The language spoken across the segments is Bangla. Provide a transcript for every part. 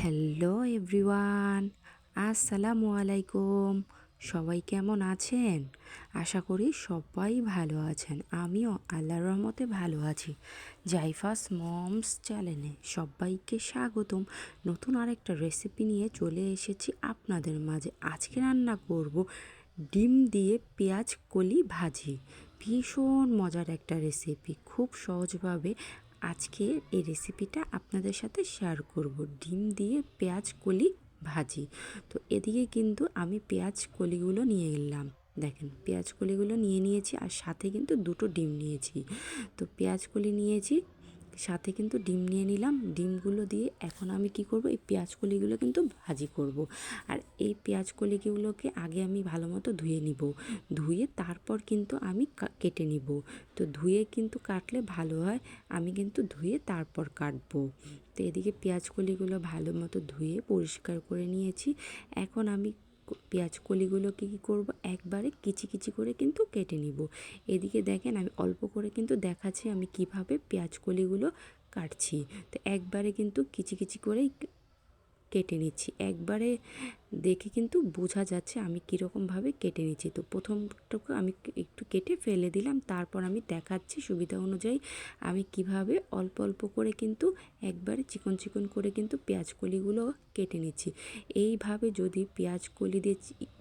হ্যালো এভরিওয়ান, আসসালামু আলাইকুম। সবাই কেমন আছেন? আশা করি সবাই ভালো আছেন। আমিও আল্লাহর রহমতে ভালো আছি। জাইফাস মমস চ্যানেলে সবাইকে স্বাগতম। নতুন আরেকটা রেসিপি নিয়ে চলে এসেছি আপনাদের মাঝে। আজকে রান্না করব ডিম দিয়ে পেঁয়াজ কলি ভাজি। ভীষণ মজার একটা রেসিপি। খুব সহজভাবে আজকে এই রেসিপিটা আপনাদের সাথে শেয়ার করব। ডিম দিয়ে পেঁয়াজ কলি ভাজি। তো এদিকে কিন্তু আমি পেঁয়াজ কলিগুলো নিয়ে এলাম। দেখেন, পেঁয়াজ কলিগুলো নিয়ে নিয়েছি আর সাথে কিন্তু দুটো ডিম নিয়েছি। তো পেঁয়াজ কলি নিয়েছি সাথে কিন্তু ডিম নিয়ে নিলাম। ডিমগুলো দিয়ে এখন আমি কি করব? এই পেঁয়াজ কলিগুলো কিন্তু ভাজি করব। আর এই পেঁয়াজ কলিগুলোকে আগে আমি ভালো মতো ধুয়ে নিব। ধুয়ে তারপর কিন্তু আমি কেটে নিব। তো ধুয়ে কিন্তু কাটলে ভালো হয়। আমি কিন্তু ধুয়ে তারপর কাটবো। তো এদিকে পেঁয়াজ কলিগুলো ভালো মতো ধুয়ে পরিষ্কার করে নিয়েছি। এখন আমি পেঁয়াজ কলিগুলোকে কী করব? একবারে কিচি কিচি করে কিন্তু কেটে নিব। এদিকে দেখেন আমি অল্প করে কিন্তু দেখাচ্ছি আমি কীভাবে পেঁয়াজ কলিগুলো কাটছি। তো একবারে কিন্তু কিচি কিচি করেই কেটে নিচ্ছি। একবারে দেখে কিন্তু বোঝা যাচ্ছে আমি কীরকমভাবে কেটে নিচ্ছি। তো প্রথমটুকু আমি একটু কেটে ফেলে দিলাম, তারপর আমি দেখাচ্ছি সুবিধা অনুযায়ী আমি কীভাবে অল্প অল্প করে কিন্তু একবারে চিকন চিকন করে কিন্তু পেঁয়াজ কলিগুলো কেটে নিচ্ছি। এইভাবে যদি পেঁয়াজ কলি দিয়ে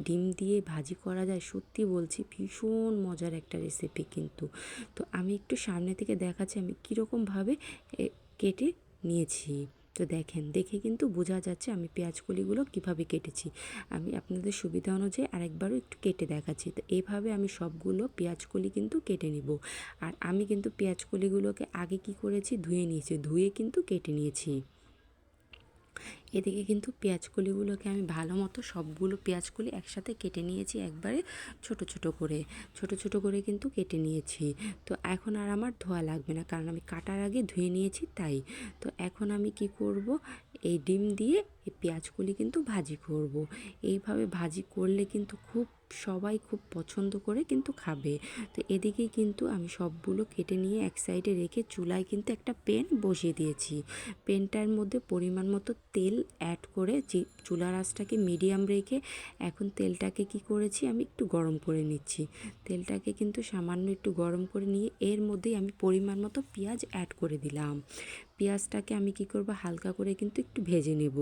ডিম দিয়ে ভাজি করা যায়, সত্যি বলছি ভীষণ মজার একটা রেসিপি কিন্তু। তো আমি একটু সামনে থেকে দেখাচ্ছি আমি কীরকমভাবে কেটে নিয়েছি। তো দেখেন, দেখে কিন্তু বোঝা যাচ্ছে আমি পেঁয়াজকলিগুলো কীভাবে কেটেছি। আমি আপনাদের সুবিধা অনুযায়ী আরেকবারও একটু কেটে দেখাচ্ছি। তো এইভাবে আমি সবগুলো পেঁয়াজকলি কিন্তু কেটে নিব। আর আমি কিন্তু পেঁয়াজকলিগুলোকে আগে কি করেছি? ধুয়ে নিয়েছি। ধুয়ে কিন্তু কেটে নিয়েছি। এদিকে কিন্তু পেঁয়াজকলিগুলোকে আমি ভালো মতো সবগুলো পেঁয়াজকলি একসাথে কেটে নিয়েছি একবারে ছোট ছোট করে। ছোট ছোট করে কিন্তু কেটে নিয়েছি। তো এখন আর আমার ধোয়া লাগবে না, কারণ আমি কাটার আগে ধুয়ে নিয়েছি তাই। তো এখন আমি কি করব, এই ডিম দিয়ে এই পেঁয়াজগুলি কিন্তু ভাজি করব। এইভাবে ভাজি করলে কিন্তু খুব, সবাই খুব পছন্দ করে কিন্তু খাবে। তো এদিকে কিন্তু আমি সবগুলো কেটে নিয়ে এক সাইডে রেখে চুলায় কিন্তু একটা পেন বসিয়ে দিয়েছি। পেনটার মধ্যে পরিমাণ মতো তেল অ্যাড করে চুলার আঁচটাকে মিডিয়াম রেখে এখন তেলটাকে কি করেছি আমি একটু গরম করে নিচ্ছি। তেলটাকে কিন্তু সামান্য একটু গরম করে নিয়ে এর মধ্যেই আমি পরিমাণ মতো পেঁয়াজ অ্যাড করে দিলাম। পেঁয়াজটাকে আমি কি করব হালকা করে কিন্তু একটু ভেজে নেব।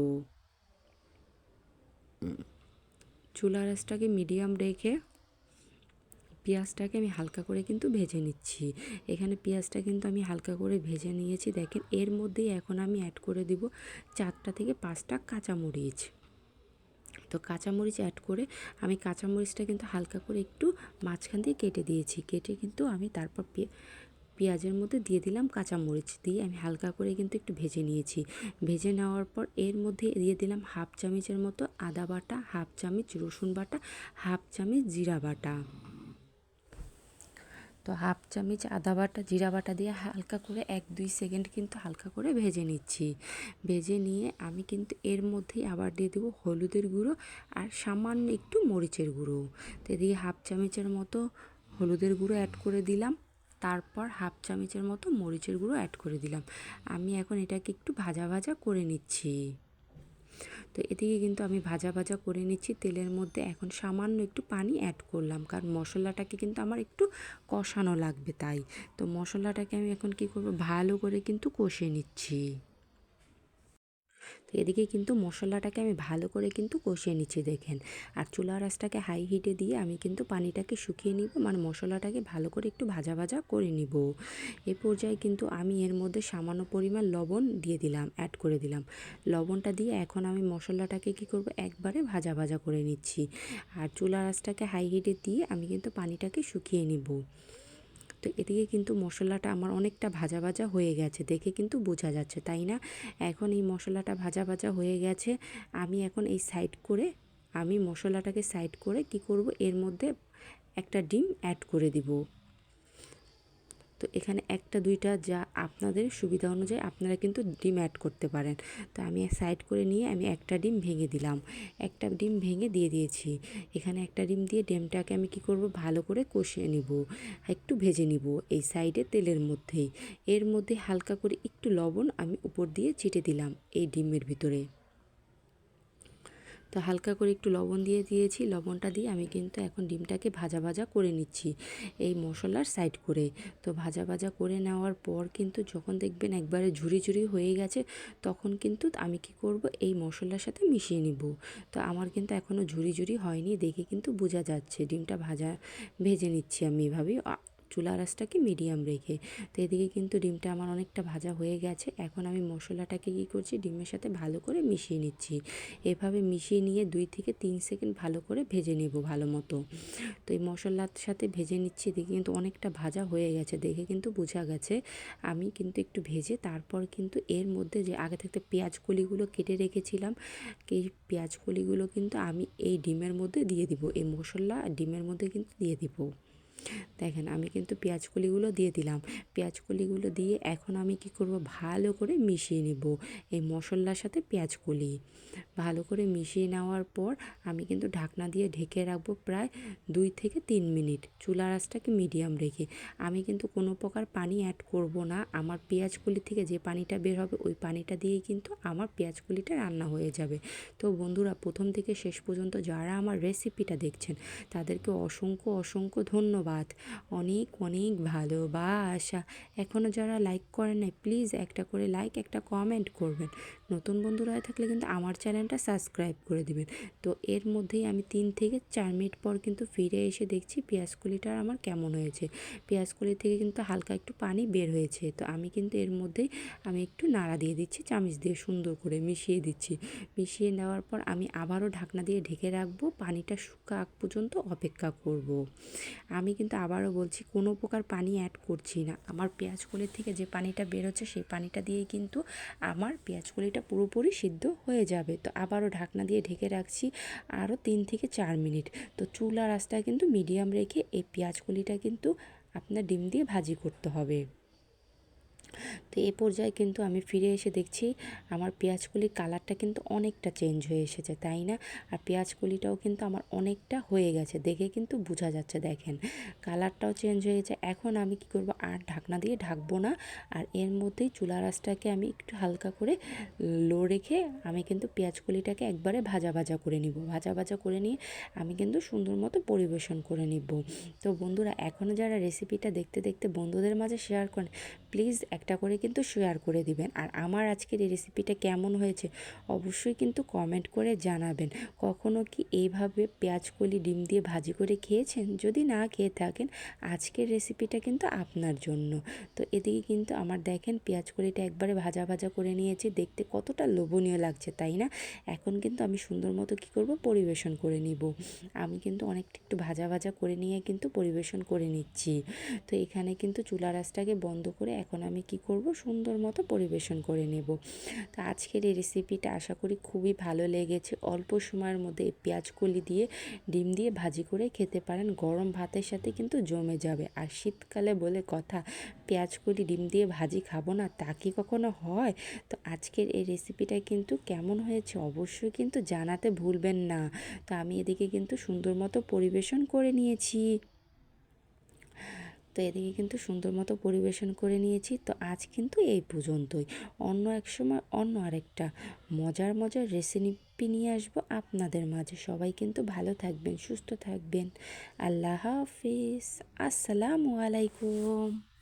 চুলার আঁচটাকে মিডিয়াম রেখে পেঁয়াজটাকে আমি হালকা করে কিন্তু ভেজে নিচ্ছি। এখানে পেঁয়াজটা কিন্তু আমি হালকা করে ভেজে নিয়েছি। দেখেন, এর মধ্যেই এখন আমি অ্যাড করে দিব চারটা থেকে পাঁচটা কাঁচামরিচ। তো কাঁচামরিচ অ্যাড করে আমি কাঁচামরিচটা কিন্তু হালকা করে একটু মাঝখান দিয়ে কেটে দিয়েছি। কেটে কিন্তু আমি তারপর পেঁয়াজের মধ্যে দিয়ে দিলাম কাঁচামরিচ দিয়ে আমি হালকা করে কিন্তু একটু ভেজে নিয়েছি। ভেজে নেওয়ার পর এর মধ্যে দিয়ে দিলাম হাফ চামচের মতো আদা বাটা, হাফ চামচ রসুন বাটা, হাফ চামচ জিরা বাটা। তো হাফ চামচ আদা বাটা, জিরা বাটা দিয়ে হালকা করে এক দুই সেকেন্ড কিন্তু হালকা করে ভেজে নিচ্ছি। ভেজে নিয়ে আমি কিন্তু এর মধ্যেই আবার দিয়ে দেবো হলুদের গুঁড়ো আর সামান্য একটু মরিচের গুঁড়ো। তো দিয়ে হাফ চামচের মতো হলুদের গুঁড়ো অ্যাড করে দিলাম। তারপর হাফ চামচের মতো মরিচের গুঁড়ো অ্যাড করে দিলাম। আমি এখন এটাকে একটু ভাজা ভাজা করে নিচ্ছি। তো এদিকে কিন্তু আমি ভাজা ভাজা করে নিচ্ছি। তেলের মধ্যে এখন সামান্য একটু পানি অ্যাড করলাম। কারণ মশলাটাকে কিন্তু আমার একটু কষানো লাগবে তাই। তো মশলাটাকে আমি এখন কি করব? ভালো করে কিন্তু কষে নিচ্ছি। তো এদিকে কিন্তু মশলাটাকে আমি ভালো করে কিন্তু কষিয়ে নিচ্ছি, দেখেন। আর চুলা রাসটাকে হাই হিটে দিয়ে আমি কিন্তু পানিটাকে শুকিয়ে নিব মানে মশলাটাকে ভালো করে একটু ভাজা ভাজা করে নিব। এ পর্যায়ে কিন্তু আমি এর মধ্যে সামান্য পরিমাণ লবণ দিয়ে দিলাম অ্যাড করে দিলাম। লবণটা দিয়ে এখন আমি মশলাটাকে কি করব, একবারে ভাজা ভাজা করে নিচ্ছি। আর চুলা রাসটাকে হাই হিটে দিয়ে আমি কিন্তু পানিটাকে শুকিয়ে নিব। তো এদিকে কিন্তু মশলাটা আমার অনেকটা ভাজা ভাজা হয়ে গেছে, দেখে কিন্তু বোঝা যাচ্ছে, তাই না? এখন এই মশলাটা ভাজা ভাজা হয়ে গেছে, আমি এখন এই সাইড করে, আমি মশলাটাকে সাইড করে কি করব? এর মধ্যে একটা ডিম অ্যাড করে দিব। তো এখানে একটা, দুইটা যা আপনাদের সুবিধা অনুযায়ী আপনারা কিন্তু ডিম অ্যাড করতে পারেন। তো আমি সাইড করে নিয়ে আমি একটা ডিম ভেঙে দিলাম। একটা ডিম ভেঙে দিয়ে দিয়েছি। এখানে একটা ডিম দিয়ে ডিমটাকে আমি কি করব? ভালো করে কষিয়ে নিব। একটু ভেজে নিব এই সাইডে তেলের মধ্যেই। এর মধ্যে হালকা করে একটু লবণ আমি উপর দিয়ে ছিটে দিলাম এই ডিমের ভিতরে। তো হালকা করে একটু লবণ দিয়ে দিয়েছি। লবণটা দিয়ে আমি কিন্তু এখন ডিমটাকে ভাজা ভাজা করে নিচ্ছি এই মশলার সাইড করে। তো ভাজা ভাজা করে নেওয়ার পর কিন্তু যখন দেখবেন একবারে ঝুরি ঝুরি হয়ে গেছে, তখন কিন্তু আমি কি করব? এই মশলার সাথে মিশিয়ে নিব। তো আমার কিন্তু এখনও ঝুরি ঝুরি হয়নি, দেখে কিন্তু বোঝা যাচ্ছে। ডিমটা ভাজা, ভেজে নিচ্ছি আমি এভাবেই। চুলা রাসটাকে মিডিয়াম রেখে। তো এদিকে কিন্তু ডিমটা আমার অনেকটা ভাজা হয়ে গেছে। এখন আমি মশলাটাকে কী করছি, ডিমের সাথে ভালো করে মিশিয়ে নিচ্ছি। এভাবে মিশিয়ে নিয়ে দুই থেকে তিন সেকেন্ড ভালো করে ভেজে নেব ভালো মতো। তো এই মশলার সাথে ভেজে নিচ্ছি, দেখে কিন্তু অনেকটা ভাজা হয়ে গেছে। দেখে কিন্তু বোঝা গেছে, আমি কিন্তু একটু ভেজে তারপর কিন্তু এর মধ্যে যে আগে থাকতে পেঁয়াজ কলিগুলো কেটে রেখেছিলাম, এই পেঁয়াজ কলিগুলো কিন্তু আমি এই ডিমের মধ্যে দিয়ে দিব। এই মশলা ডিমের মধ্যে কিন্তু দিয়ে দিব। দেখেন, আমি কিন্তু পেঁয়াজ কলিগুলো দিয়ে দিলাম। পেঁয়াজ কলিগুলো দিয়ে এখন আমি কি করব? ভালো করে মিশিয়ে নেব এই মশলার সাথে পেঁয়াজ কলি ভালো করে মিশিয়ে নেওয়ার পর আমি কিন্তু ঢাকনা দিয়ে ঢেকে রাখব প্রায় দুই থেকে তিন মিনিট। চুলা আঁচটাকে মিডিয়াম রেখে। আমি কিন্তু কোনো প্রকার পানি অ্যাড করব না। আমার পেঁয়াজ কলি থেকে যে পানিটা বের হবে, ওই পানিটা দিয়েই কিন্তু আমার পেঁয়াজ কলিটা রান্না হয়ে যাবে। তো বন্ধুরা, প্রথম থেকে শেষ পর্যন্ত যারা আমার রেসিপিটা দেখছেন, তাদেরকে অসংখ্য অসংখ্য ধন্যবাদ। অনেক অনেক ভালোবাসা। এখনও যারা লাইক করেন নাই প্লিজ একটা করে লাইক একটা কমেন্ট করবেন। নতুন বন্ধুরা থাকলে কিন্তু আমার চ্যানেলটা সাবস্ক্রাইব করে দিবেন। তো এর মধ্যেই আমি তিন থেকে চার মিনিট পর কিন্তু ফিরে এসে দেখছি পেঁয়াজকলিটা আমার কেমন হয়েছে। পেঁয়াজকলি থেকে কিন্তু হালকা একটু পানি বের হয়েছে। তো আমি কিন্তু এর মধ্যেই আমি একটু নাড়া দিয়ে দিচ্ছি, চামিচ দিয়ে সুন্দর করে মিশিয়ে দিচ্ছি। মিশিয়ে নেওয়ার পর আমি আবারও ঢাকনা দিয়ে ঢেকে রাখব। পানিটা শুকা আগ পর্যন্ত অপেক্ষা করব। আমি কিন্তু আবারও বলছি, কোনো প্রকার পানি অ্যাড করছি না। আমার পেঁয়াজ পেঁয়াজকলির থেকে যে পানিটা বেরোচ্ছে, সেই পানিটা দিয়েই কিন্তু আমার পেঁয়াজ পেঁয়াজকলিটা পুরোপুরি সিদ্ধ হয়ে যাবে। তো আবারও ঢাকনা দিয়ে ঢেকে রাখছি আরও তিন থেকে চার মিনিট। তো চুলা রাস্তায় কিন্তু মিডিয়াম রেখে এই পেঁয়াজ পেঁয়াজকলিটা কিন্তু আপনার ডিম দিয়ে ভাজি করতে হবে। তো এ পর্যায়ে কিন্তু আমি ফিরে এসে দেখছি আমার পেঁয়াজকলির কালারটা কিন্তু অনেকটা চেঞ্জ হয়ে এসেছে, তাই না? আর পেঁয়াজকলিটাও কিন্তু আমার অনেকটা হয়ে গেছে, দেখে কিন্তু বোঝা যাচ্ছে, দেখেন। কালারটাও চেঞ্জ হয়ে গেছে, এখন আমি কি করব? আর ঢাকনা দিয়ে ঢাকবো না, আর এর মধ্যেই চুলা রাসটাকে আমি একটু হালকা করে লো রেখে আমি কিন্তু পেঁয়াজকলিটাকে একবারে ভাজা ভাজা করে নিব, ভাজা ভাজা করে নিয়ে আমি কিন্তু সুন্দর মতো পরিবেশন করে নিব। তো বন্ধুরা এখনও যারা রেসিপিটা দেখতে দেখতে বন্ধুদের মাঝে শেয়ার করেন প্লিজ একটা করে কিন্তু শেয়ার করে দিবেন। আর আমার আজকের এই রেসিপিটা কেমন হয়েছে অবশ্যই কিন্তু কমেন্ট করে জানাবেন। কখনো কি এইভাবে পেঁয়াজ, কলি, ডিম দিয়ে ভাজি করে খেয়েছেন? যদি না খেয়ে থাকেন, আজকের রেসিপিটা কিন্তু আপনার জন্য। তো এদিকে কিন্তু আমার দেখেন পেঁয়াজ, কলিটা একবারে ভাজা ভাজা করে নিয়েছি। দেখতে কতটা লোভনীয় লাগছে, তাই না? এখন কিন্তু আমি সুন্দর মতো কী করব? পরিবেশন করে নিব। আমি কিন্তু অনেকটা একটু ভাজা ভাজা করে নিয়ে কিন্তু পরিবেশন করে নিচ্ছি। তো এখানে কিন্তু চুলা রাসটাকে বন্ধ করে এখন আমি কি করব? সুন্দর মতো পরিবেশন করে নেব। তো আজকের এই রেসিপিটা আশা করি খুবই ভালো লেগেছে। অল্প সময়ের মধ্যে পেঁয়াজ কলি দিয়ে ডিম দিয়ে ভাজি করে খেতে পারেন। গরম ভাতের সাথে কিন্তু জমে যাবে। আর শীতকালে বলে কথা পেঁয়াজ কলি ডিম দিয়ে ভাজি খাব না, তা কি কখনো হয়? তো আজকের এই রেসিপিটা কিন্তু কেমন হয়েছে অবশ্যই কিন্তু জানাতে ভুলবেন না। তো আমি এদিকে কিন্তু সুন্দর মতো পরিবেশন করে নিয়েছি। তো এদিকে কিন্তু সুন্দর মতো পরিবেশন করে নিয়েছি। তো আজ কিন্তু এই পর্যন্তই। অন্য এক সময় অন্য আরেকটা মজার মজার রেসিপি নিয়ে আসব আপনাদের মাঝে। সবাই কিন্তু ভালো থাকবেন, সুস্থ থাকবেন। আল্লাহ হাফিজ। আসসালামু আলাইকুম।